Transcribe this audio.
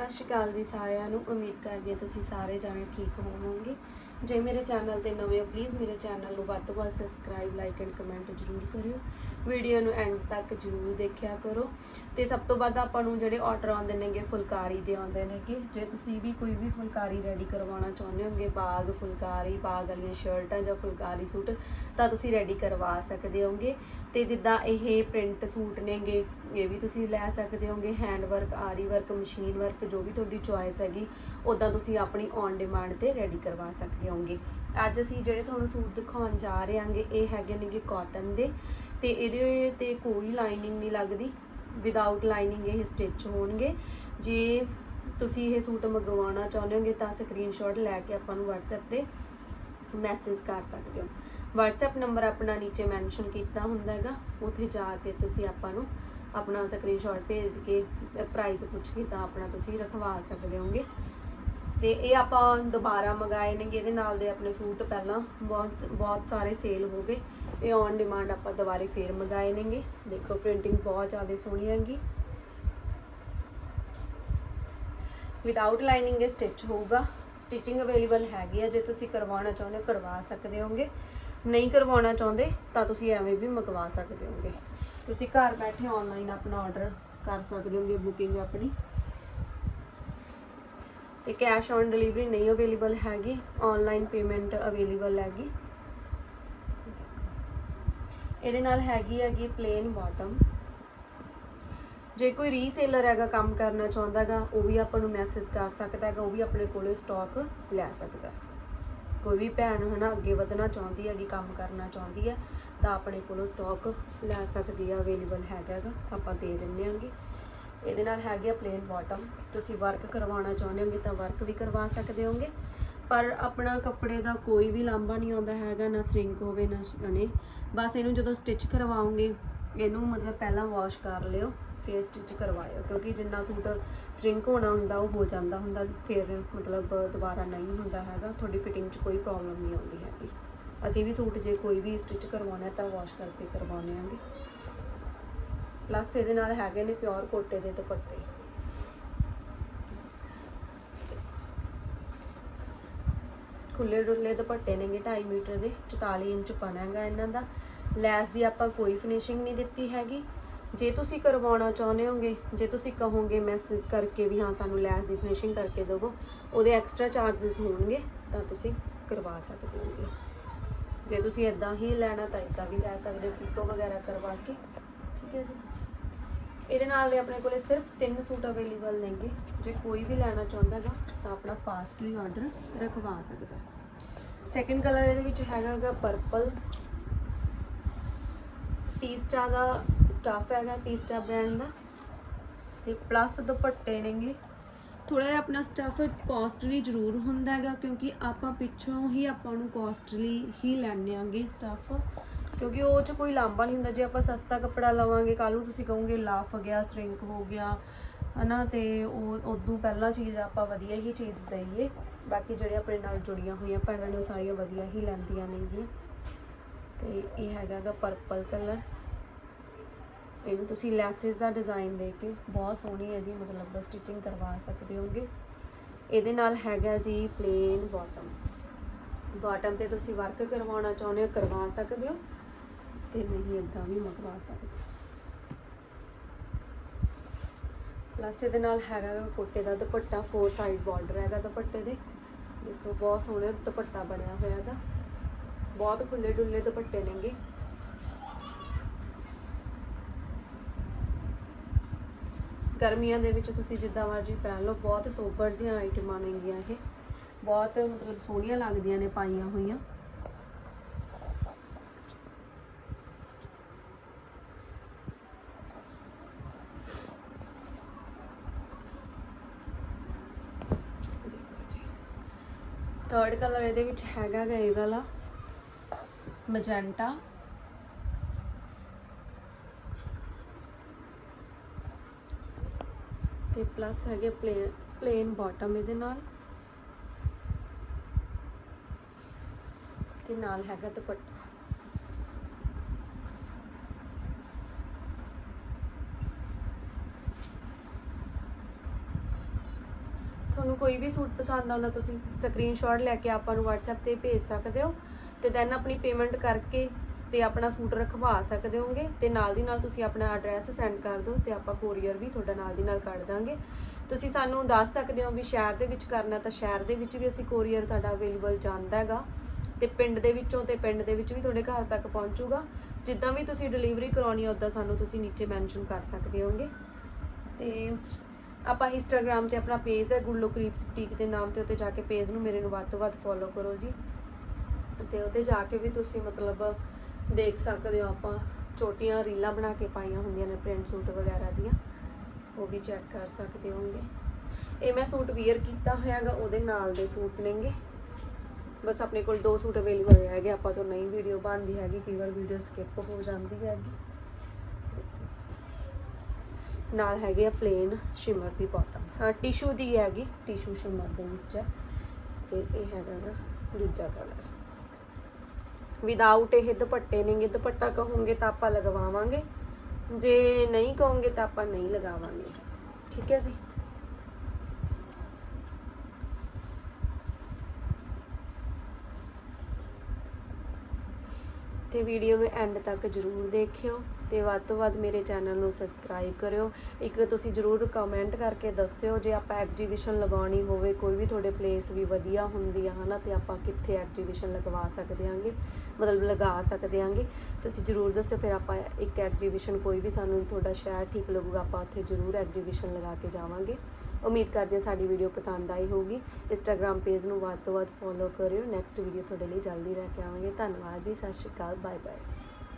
ਸਤਿ ਸ਼੍ਰੀ ਅਕਾਲ ਜੀ ਸਾਰਿਆਂ ਨੂੰ। ਉਮੀਦ ਕਰਦੀ ਹਾਂ ਤੁਸੀਂ ਸਾਰੇ ਜਾਣੇ ਠੀਕ ਹੋਵੋਗੇ। ਜੇ ਮੇਰੇ ਚੈਨਲ ਤੇ ਨਵੇਂ ਹੋ ਪਲੀਜ਼ ਮੇਰੇ ਚੈਨਲ ਨੂੰ ਵੱਧ ਤੋਂ ਵੱਧ ਸਬਸਕ੍ਰਾਈਬ ਲਾਈਕ ਐਂਡ ਕਮੈਂਟ ਜ਼ਰੂਰ ਕਰਿਓ। ਵੀਡੀਓ ਨੂੰ ਐਂਡ ਤੱਕ ਜ਼ਰੂਰ ਦੇਖਿਆ ਕਰੋ। ਤੇ ਸਭ ਤੋਂ ਵੱਧ ਆਪਾਂ ਨੂੰ ਜਿਹੜੇ ਆਰਡਰ ਆਉਂਦੇ ਨੇਗੇ, ਫੁਲਕਾਰੀ ਦੇ ਆਉਂਦੇ ਨੇਗੇ। ਜੇ ਤੁਸੀਂ ਵੀ ਕੋਈ ਵੀ ਫੁਲਕਾਰੀ ਰੈਡੀ ਕਰਵਾਉਣਾ ਚਾਹੁੰਦੇ ਹੋਗੇ, ਬਾਗ ਫੁਲਕਾਰੀ, ਬਾਗ ਵਾਲੀਆਂ ਸ਼ਰਟਾਂ ਜਾਂ ਫੁਲਕਾਰੀ ਸੂਟ, ਤਾਂ ਤੁਸੀਂ ਰੈਡੀ ਕਰਵਾ ਸਕਦੇ ਹੋਗੇ। ਤੇ ਜਿੱਦਾਂ ਇਹ ਪ੍ਰਿੰਟ ਸੂਟ ਨੇਗੇ, ਇਹ ਵੀ ਤੁਸੀਂ ਲੈ ਸਕਦੇ ਹੋਗੇ। Hand work aari work machine work ਜੋ ਵੀ ਤੁਹਾਡੀ ਚੁਆਇਸ ਹੈਗੀ ਉਦਾਂ ਤੁਸੀਂ ਆਪਣੀ ਔਨ ਡਿਮਾਂਡ ਤੇ ਰੈਡੀ ਕਰਵਾ ਸਕਦੇ ਹੋਗੇ ਅੱਜ ਅਸੀਂ ਜਿਹੜੇ ਤੁਹਾਨੂੰ ਸੂਟ ਦਿਖਾਉਣ ਜਾ ਰਹੇ ਹਾਂਗੇ, ਇਹ ਹੈਗੇ ਨੇਗੇ ਕਾਟਨ ਦੇ। ਤੇ ਇਹਦੇ ਤੇ ਕੋਈ ਲਾਈਨਿੰਗ ਨਹੀਂ ਲੱਗਦੀ। ਵਿਦਆਊਟ ਲਾਈਨਿੰਗ ਇਹ ਸਟਿਚ ਹੋਣਗੇ। ਜੇ ਤੁਸੀਂ ਇਹ ਸੂਟ ਮੰਗਵਾਉਣਾ ਚਾਹੁੰਦੇ ਹੋਗੇ ਤਾਂ ਸਕਰੀਨਸ਼ਾਟ ਲੈ ਕੇ ਆਪਾਂ ਨੂੰ WhatsApp ਤੇ ਮੈਸੇਜ ਕਰ ਸਕਦੇ ਹੋ। WhatsApp ਨੰਬਰ ਆਪਣਾ ਨੀਚੇ ਮੈਂਸ਼ਨ ਕੀਤਾ ਹੁੰਦਾ ਹੈਗਾ, ਉੱਥੇ ਜਾ ਕੇ ਤੁਸੀਂ ਆਪਾਂ ਨੂੰ ਆਪਣਾ ਸਕਰੀਨਸ਼ਾਟ ਭੇਜ ਕੇ ਪ੍ਰਾਈਸ ਪੁੱਛ ਕੇ ਤਾਂ ਆਪਣਾ ਤੁਸੀਂ ਰਖਵਾ ਸਕਦੇ ਹੋਗੇ। ਤੇ ਇਹ ਆਪਾਂ ਦੁਬਾਰਾ ਮੰਗਾਏ ਨੇਗੇ, ਇਹਦੇ ਨਾਲ ਦੇ ਆਪਣੇ ਸੂਟ ਪਹਿਲਾਂ ਬਹੁਤ ਬਹੁਤ ਸਾਰੇ ਸੇਲ ਹੋ ਗਏ। ਇਹ ਔਨ ਡਿਮਾਂਡ ਆਪਾਂ ਦੁਬਾਰੇ ਫੇਰ ਮੰਗਾਏ ਨੇਗੇ। ਦੇਖੋ ਪ੍ਰਿੰਟਿੰਗ ਬਹੁਤ ਜ਼ਿਆਦਾ ਸੋਹਣੀ ਹੈਗੀ। ਵਿਦਆਊਟ ਲਾਈਨਿੰਗ ਇਹ ਸਟਿਚ ਹੋਊਗਾ। ਸਟਿਚਿੰਗ ਅਵੇਲੇਬਲ ਹੈਗੀ ਆ, ਜੇ ਤੁਸੀਂ ਕਰਵਾਉਣਾ ਚਾਹੁੰਦੇ ਹੋ ਕਰਵਾ ਸਕਦੇ ਹੋਗੇ। ਨਹੀਂ ਕਰਵਾਉਣਾ ਚਾਹੁੰਦੇ ਤਾਂ ਤੁਸੀਂ ਐਵੇਂ ਵੀ ਮੰਗਵਾ ਸਕਦੇ ਹੋਗੇ। ਤੁਸੀਂ ਘਰ ਬੈਠੇ ਆਨਲਾਈਨ ਆਪਣਾ ਆਰਡਰ ਕਰ ਸਕਦੇ ਹੋਗੇ ਬੁਕਿੰਗ ਆਪਣੀ। ਤੇ ਕੈਸ਼ ਔਨ ਡਿਲੀਵਰੀ ਨਹੀਂ ਅਵੇਲੇਬਲ ਹੈਗੀ ਆਨਲਾਈਨ ਪੇਮੈਂਟ ਅਵੇਲੇਬਲ ਹੈਗੀ। ਇਹਦੇ ਨਾਲ ਹੈਗੀ ਹੈਗੀ ਪਲੇਨ ਬਾਟਮ ਜੇ ਕੋਈ ਰੀਸੇਲਰ ਹੈਗਾ, ਕੰਮ ਕਰਨਾ ਚਾਹੁੰਦਾ ਹੈਗਾ, ਉਹ ਵੀ ਆਪਾਂ ਨੂੰ ਮੈਸੇਜ ਕਰ ਸਕਦਾ ਹੈਗਾ, ਉਹ ਵੀ ਆਪਣੇ ਕੋਲੇ ਸਟਾਕ ਲੈ ਸਕਦਾ। ਕੋਈ ਵੀ ਭੈਣ ਹਨਾ, ਅੱਗੇ ਵਧਣਾ ਚਾਹੁੰਦੀ ਹੈਗੀ, ਕੰਮ ਕਰਨਾ ਚਾਹੁੰਦੀ ਹੈ ਤਾਂ ਆਪਣੇ ਕੋਲੋਂ ਸਟਾਕ ਲੈ ਸਕਦੀ ਆ ਅਵੇਲੇਬਲ ਹੈਗਾ ਹੈਗਾ ਆਪਾਂ ਦੇ ਦਿੰਦੇ ਹਾਂਗੇ ਇਹਦੇ ਨਾਲ ਹੈਗੀ ਆ ਪਲੇਨ ਬਾਟਮ ਤੁਸੀਂ ਵਰਕ ਕਰਵਾਉਣਾ ਚਾਹੁੰਦੇ ਹੋਗੇ ਤਾਂ ਵਰਕ ਵੀ ਕਰਵਾ ਸਕਦੇ ਹੋਗੇ। ਪਰ ਆਪਣਾ ਕੱਪੜੇ ਦਾ ਕੋਈ ਵੀ ਲਾਂਭਾ ਨਹੀਂ ਆਉਂਦਾ ਹੈਗਾ, ਨਾ ਸ੍ਰਿੰਕ ਹੋਵੇ, ਨਾ ਨੇ ਬਸ ਇਹਨੂੰ ਜਦੋਂ ਸਟਿਚ ਕਰਵਾਉਂਗੇ ਇਹਨੂੰ ਮਤਲਬ ਪਹਿਲਾਂ ਵਾਸ਼ ਕਰ ਲਿਓ, ਫਿਰ ਸਟਿਚ ਕਰਵਾਇਓ। ਕਿਉਂਕਿ ਜਿੰਨਾ ਸੂਟ ਸ੍ਰਿੰਕ ਹੋਣਾ ਹੁੰਦਾ, ਉਹ ਹੋ ਜਾਂਦਾ ਹੁੰਦਾ, ਫਿਰ ਮਤਲਬ ਦੁਬਾਰਾ ਨਹੀਂ ਹੁੰਦਾ ਹੈਗਾ। ਤੁਹਾਡੀ ਫਿਟਿੰਗ 'ਚ ਕੋਈ ਪ੍ਰੋਬਲਮ ਨਹੀਂ ਆਉਂਦੀ ਹੈਗੀ। ਅਸੀਂ ਵੀ ਸੂਟ ਜੇ ਕੋਈ ਵੀ ਸਟਿਚ ਕਰਵਾਉਣਾ ਤਾਂ ਵਾਸ਼ ਕਰਕੇ ਕਰਵਾਉਂਦੇ ਆਂਗੇ। ਪਲੱਸ ਇਹਦੇ ਨਾਲ ਹੈਗੇ ਨੇ ਪਿਓਰ ਕੋਟੇ ਦੇ ਦੁਪੱਟੇ। ਖੁੱਲੇ ਡੁੱਲੇ ਦੁਪੱਟੇ ਨੇਗੇ 2.5 ਮੀਟਰ ਦੇ 44 ਇੰਚ ਪਨਾਗਾ ਇਹਨਾਂ ਦਾ। ਲੈਸ ਦੀ ਆਪਾਂ ਕੋਈ ਫਿਨਿਸ਼ਿੰਗ ਨਹੀਂ ਦਿੱਤੀ ਹੈਗੀ। ਜੇ ਤੁਸੀਂ ਕਰਵਾਉਣਾ ਚਾਹੁੰਦੇ ਹੋਗੇ, ਜੇ ਤੁਸੀਂ ਕਹੋਗੇ ਮੈਸੇਜ ਕਰਕੇ ਵੀ ਹਾਂ ਸਾਨੂੰ ਲੈਸ ਦੀ ਫਿਨਿਸ਼ਿੰਗ ਕਰਕੇ ਦਿਵੋ, ਉਹਦੇ ਐਕਸਟਰਾ ਚਾਰजेस ਹੋਣਗੇ, ਤਾਂ ਤੁਸੀਂ ਕਰਵਾ ਸਕਦੇ ਹੋਗੇ। ਜੇ ਤੁਸੀਂ ਇਦਾਂ ਹੀ ਲੈਣਾ ਤਾਂ ਇਦਾਂ ਵੀ ਲੈ ਸਕਦੇ ਹੋ, ਪਿਕੋ ਵਗੈਰਾ ਕਰਵਾ ਕੇ। ਠੀਕ ਹੈ ਜੀ। ਇਹਦੇ ਨਾਲ ਦੇ ਆਪਣੇ ਕੋਲੇ ਸਿਰਫ ਤਿੰਨ ਸੂਟ ਅਵੇਲੇਬਲ ਨੇਗੇ। ਜੇ ਕੋਈ ਵੀ ਲੈਣਾ ਚਾਹੁੰਦਾ ਹੈਗਾ ਤਾਂ ਆਪਣਾ ਫਾਸਟਲੀ ਆਰਡਰ ਰਖਵਾ ਸਕਦਾ। ਸੈਕਿੰਡ ਕਲਰ ਇਹਦੇ ਵਿੱਚ ਹੈਗਾ ਪਰਪਲ ਟੀਸਟਾ ਦਾ ਸਟਾਫ ਹੈਗਾ ਟੀਸਟਾ ਬ੍ਰਾਂਡ ਦਾ। ਤੇ ਪਲੱਸ ਦੁਪੱਟੇ ਨੇਗੇ। ਥੋੜਾ ਜਿਹਾ ਆਪਣਾ ਸਟੱਫ ਕਾਸਟਲੀ ਜ਼ਰੂਰ ਹੁੰਦਾ ਹੈਗਾ, ਕਿਉਂਕਿ ਆਪਾਂ ਪਿੱਛੋਂ ਹੀ ਆਪਾਂ ਨੂੰ ਕਾਸਟਲੀ ਹੀ ਲੈਣੇ ਆਂਗੇ ਸਟੱਫ ਕਿਉਂਕਿ ਉਹ ਚ ਕੋਈ ਲਾਂਭਾ ਨਹੀਂ ਹੁੰਦਾ। ਜੇ ਆਪਾਂ ਸਸਤਾ ਕੱਪੜਾ ਲਵਾਂਗੇ ਕੱਲ ਨੂੰ ਤੁਸੀਂ ਕਹੋਗੇ ਲਾਫ ਗਿਆ ਸ੍ਰਿੰਕ ਹੋ ਗਿਆ, ਹਨਾ, ਤੇ ਉਹ ਉਦੋਂ ਪਹਿਲਾਂ ਚੀਜ਼ ਆਪਾਂ ਵਧੀਆ ਹੀ ਚੀਜ਼ ਦਈਏ। ਬਾਕੀ ਜਿਹੜੇ ਆਪਣੇ ਨਾਲ ਜੁੜੀਆਂ ਹੋਈਆਂ ਭੈਣਾਂ ਨੇ, ਉਹ ਸਾਰੀਆਂ ਵਧੀਆ ਹੀ ਲੈਂਦੀਆਂ ਨੇਗੀਆਂ। ਤੇ ਇਹ ਹੈਗਾ ਪਰਪਲ ਕਲਰ ਇਹਨੂੰ ਤੁਸੀਂ ਲੈਸਿਸ ਦਾ ਡਿਜ਼ਾਈਨ ਦੇ ਕੇ ਬਹੁਤ ਸੋਹਣੀ ਹੈ ਜੀ ਮਤਲਬ ਸਟਿਚਿੰਗ ਕਰਵਾ ਸਕਦੇ ਹੋਗੇ। ਇਹਦੇ ਨਾਲ ਹੈਗਾ ਜੀ ਪਲੇਨ ਬਾਟਮ ਬਾਟਮ ਤੇ ਤੁਸੀਂ ਵਰਕ ਕਰਵਾਉਣਾ ਚਾਹੁੰਦੇ ਹੋ, ਕਰਵਾ ਸਕਦੇ ਹੋ ਤੇ ਨਹੀਂ ਇਦਾਂ ਵੀ ਮੰਗਵਾ ਸਕਦੇ। ਪਲੱਸ ਇਹਦੇ ਨਾਲ ਹੈਗਾ ਕੋਟੇ ਦਾ ਦੁਪੱਟਾ ਫੋਰ ਸਾਈਡ ਬਾਰਡਰ ਹੈਗਾ ਦੁਪੱਟੇ ਦੇ। ਦੇਖੋ ਬਹੁਤ ਸੋਹਣਾ ਦੁਪੱਟਾ ਬਣਿਆ ਹੋਇਆ ਹੈਗਾ ਬਹੁਤ ਖੁੱਲੇ ਡੁੱਲੇ ਦੁਪੱਟੇ ਨੇਗੇ। ਗਰਮੀਆਂ ਦੇ ਵਿੱਚ ਤੁਸੀਂ ਜਿੱਦਾਂ ਮਰਜ਼ੀ ਪਹਿਨ ਲਓ, ਬਹੁਤ ਸੋਬਰ ਦੀਆਂ ਆਈਟਮਾਂ ਨੇਗੀਆਂ ਇਹ। ਬਹੁਤ ਮਤਲਬ ਸੋਹਣੀਆਂ ਲੱਗਦੀਆਂ ਨੇ ਪਾਈਆਂ ਹੋਈਆਂ। ਥਰਡ ਕਲਰ ਇਹਦੇ ਵਿੱਚ ਹੈਗਾ ਗਾ ਇਹ ਵਾਲਾ ਮੈਜੈਂਟਾ ਤੇ ਪਲੱਸ ਹੈਗੇ ਪਲੇਨ ਪਲੇਨ ਬਾਟਮ ਇਹਦੇ ਨਾਲ। ਤੇ ਨਾਲ ਹੈਗਾ ਦੁਪੱਟਾ। ਤੁਹਾਨੂੰ ਕੋਈ ਵੀ ਸੂਟ ਪਸੰਦ ਆਉਂਦਾ, ਤੁਸੀਂ ਸਕਰੀਨਸ਼ਾਟ ਲੈ ਕੇ ਆਪਾਂ ਨੂੰ WhatsApp ਤੇ ਭੇਜ ਸਕਦੇ ਹੋ। ਤੇ ਦੈਨ ਆਪਣੀ ਪੇਮੈਂਟ ਕਰਕੇ ਤੇ ਆਪਣਾ ਸੂਟ ਰਖਵਾ ਸਕਦੇ ਹੋਗੇ ਤੇ ਨਾਲ ਦੀ ਨਾਲ ਤੁਸੀਂ ਆਪਣਾ ਐਡਰੈਸ ਸੈਂਡ ਕਰ ਦਿਓ ਤੇ ਆਪਾਂ ਕੋਰੀਅਰ ਵੀ ਤੁਹਾਡਾ ਨਾਲ ਦੀ ਨਾਲ ਕੱਢ ਦਾਂਗੇ। ਤੁਸੀਂ ਸਾਨੂੰ ਦੱਸ ਸਕਦੇ ਹੋ ਵੀ ਸ਼ਹਿਰ ਦੇ ਵਿੱਚ ਕਰਨਾ ਤਾਂ ਸ਼ਹਿਰ ਦੇ ਵਿੱਚ ਵੀ ਅਸੀਂ ਕੋਰੀਅਰ ਸਾਡਾ ਅਵੇਲੇਬਲ ਜਾਂਦਾ ਹੈਗਾ ਤੇ ਪਿੰਡ ਦੇ ਵਿੱਚੋਂ ਤੇ ਪਿੰਡ ਦੇ ਵਿੱਚ ਵੀ ਤੁਹਾਡੇ ਘਰ ਤੱਕ ਪਹੁੰਚੂਗਾ। ਜਿੱਦਾਂ ਵੀ ਤੁਸੀਂ ਡਿਲੀਵਰੀ ਕਰਾਉਣੀ ਹੈ ਉਦਾਂ ਸਾਨੂੰ ਤੁਸੀਂ ਨੀਚੇ ਮੈਂਸ਼ਨ ਕਰ ਸਕਦੇ ਹੋਗੇ ਤੇ ਆਪਾਂ ਇੰਸਟਾਗ੍ਰam ਤੇ ਆਪਣਾ ਪੇਜ ਹੈ ਗੁੱਲੋ ਕਰੀਪਸ ਬੁਟੀਕ ਦੇ ਨਾਮ ਤੇ ਉੱਤੇ ਜਾ ਕੇ ਪੇਜ ਨੂੰ ਮੇਰੇ ਨੂੰ ਵੱਧ ਤੋਂ ਵੱਧ ਫੋਲੋ ਕਰੋ ਜੀ। ਤੇ ਉੱਤੇ ਜਾ ਕੇ ਵੀ ਤੁਸੀਂ ਮਤਲਬ ਦੇਖ ਸਕਦੇ ਹੋ ਆਪਾਂ, ਛੋਟੀਆਂ ਰੀਲਾਂ ਬਣਾ ਕੇ ਪਾਈਆਂ ਹੁੰਦੀਆਂ ਨੇ ਪ੍ਰਿੰਟ ਸੂਟ ਵਗੈਰਾ ਦੀਆਂ, ਉਹ ਵੀ ਚੈੱਕ ਕਰ ਸਕਦੇ ਹੋਗੇ ਇਹ ਮੈਂ ਸੂਟ ਵੀਅਰ ਕੀਤਾ ਹੋਇਆਗਾ ਉਹਦੇ ਨਾਲ ਦੇ ਸੂਟ ਨੇਗੇ। ਬਸ ਆਪਣੇ ਕੋਲ ਦੋ ਸੂਟ ਅਵੇਲੇਬਲ ਹੈਗੇ ਆਪਾਂ ਤੋਂ ਨਹੀਂ ਵੀਡੀਓ ਬਣਦੀ ਹੈਗੀ, ਕਈ ਵਾਰ ਵੀਡੀਓ ਸਕਿਪ ਹੋ ਜਾਂਦੀ ਹੈਗੀ। ਨਾਲ ਹੈਗੇ ਆ ਪਲੇਨ ਸ਼ਿਮਰ ਦੀ ਬਾਟਮ ਹਾਂ ਟਿਸ਼ੂ ਦੀ ਹੈਗੀ ਟਿਸ਼ੂ ਸ਼ਿਮਰ ਦੇ ਵਿੱਚ। ਹੈ ਤੇ ਇਹ ਹੈਗਾ ਗਾ ਦੂਜਾ ਕਲਰ ਵਿਦਆਊਟ ਇਹ ਦੁਪੱਟੇ ਨੇਗੇ, ਦੁਪੱਟਾ ਕਹੋਗੇ ਤਾਂ ਆਪਾਂ ਲਗਵਾਵਾਂਗੇ। ਜੇ ਨਹੀਂ ਕਹੋਗੇ ਤਾਂ ਆਪਾਂ ਨਹੀਂ ਲਗਾਵਾਂਗੇ। ਠੀਕ ਹੈ ਜੀ? ਤੇ ਵੀਡੀਓ ਨੂੰ ਐਂਡ ਤੱਕ ਜਰੂਰ ਦੇਖਿਓ। ਤੇ ਵੱਧ ਤੋਂ ਵੱਧ ਮੇਰੇ ਚੈਨਲ ਨੂੰ ਸਬਸਕ੍ਰਾਈਬ ਕਰਿਓ। ਇੱਕ ਤੁਸੀਂ ਜਰੂਰ ਕਮੈਂਟ ਕਰਕੇ ਦੱਸਿਓ ਜੇ ਆਪਾਂ ਐਗਜੀਬਿਸ਼ਨ ਲਗਾਉਣੀ ਹੋਵੇ, ਕੋਈ ਵੀ ਤੁਹਾਡੇ ਪਲੇਸ ਵੀ ਵਧੀਆ ਹੁੰਦੀ ਆ ਹਨਾ, ਤੇ ਆਪਾਂ ਕਿੱਥੇ ਐਗਜੀਬਿਸ਼ਨ ਲਗਵਾ ਸਕਦੇ ਆਂਗੇ ਮਤਲਬ ਲਗਾ ਸਕਦੇ ਆਂਗੇ ਤੁਸੀਂ ਜਰੂਰ ਦੱਸਿਓ, ਫਿਰ ਆਪਾਂ ਇੱਕ ਐਗਜੀਬਿਸ਼ਨ ਕੋਈ ਵੀ ਸਾਨੂੰ ਤੁਹਾਡਾ ਸ਼ਹਿਰ ਠੀਕ ਲੱਗੂਗਾ, ਆਪਾਂ ਉੱਥੇ ਜਰੂਰ ਐਗਜੀਬਿਸ਼ਨ ਲਗਾ ਕੇ ਜਾਵਾਂਗੇ। ਉਮੀਦ ਕਰਦੇ ਹਾਂ ਸਾਡੀ ਵੀਡੀਓ ਪਸੰਦ ਆਈ ਹੋਊਗੀ। ਇੰਸਟਾਗ੍ਰam ਪੇਜ ਨੂੰ ਵੱਧ ਤੋਂ ਵੱਧ ਫੋਲੋ ਕਰਿਓ। ਨੈਕਸਟ ਵੀਡੀਓ ਤੁਹਾਡੇ ਲਈ ਜਲਦੀ ਲੈ ਕੇ ਆਵਾਂਗੇ। ਧੰਨਵਾਦ ਜੀ, ਸਤਿ ਸ਼੍ਰੀ ਅਕਾਲ ਬਾਏ ਬਾਏ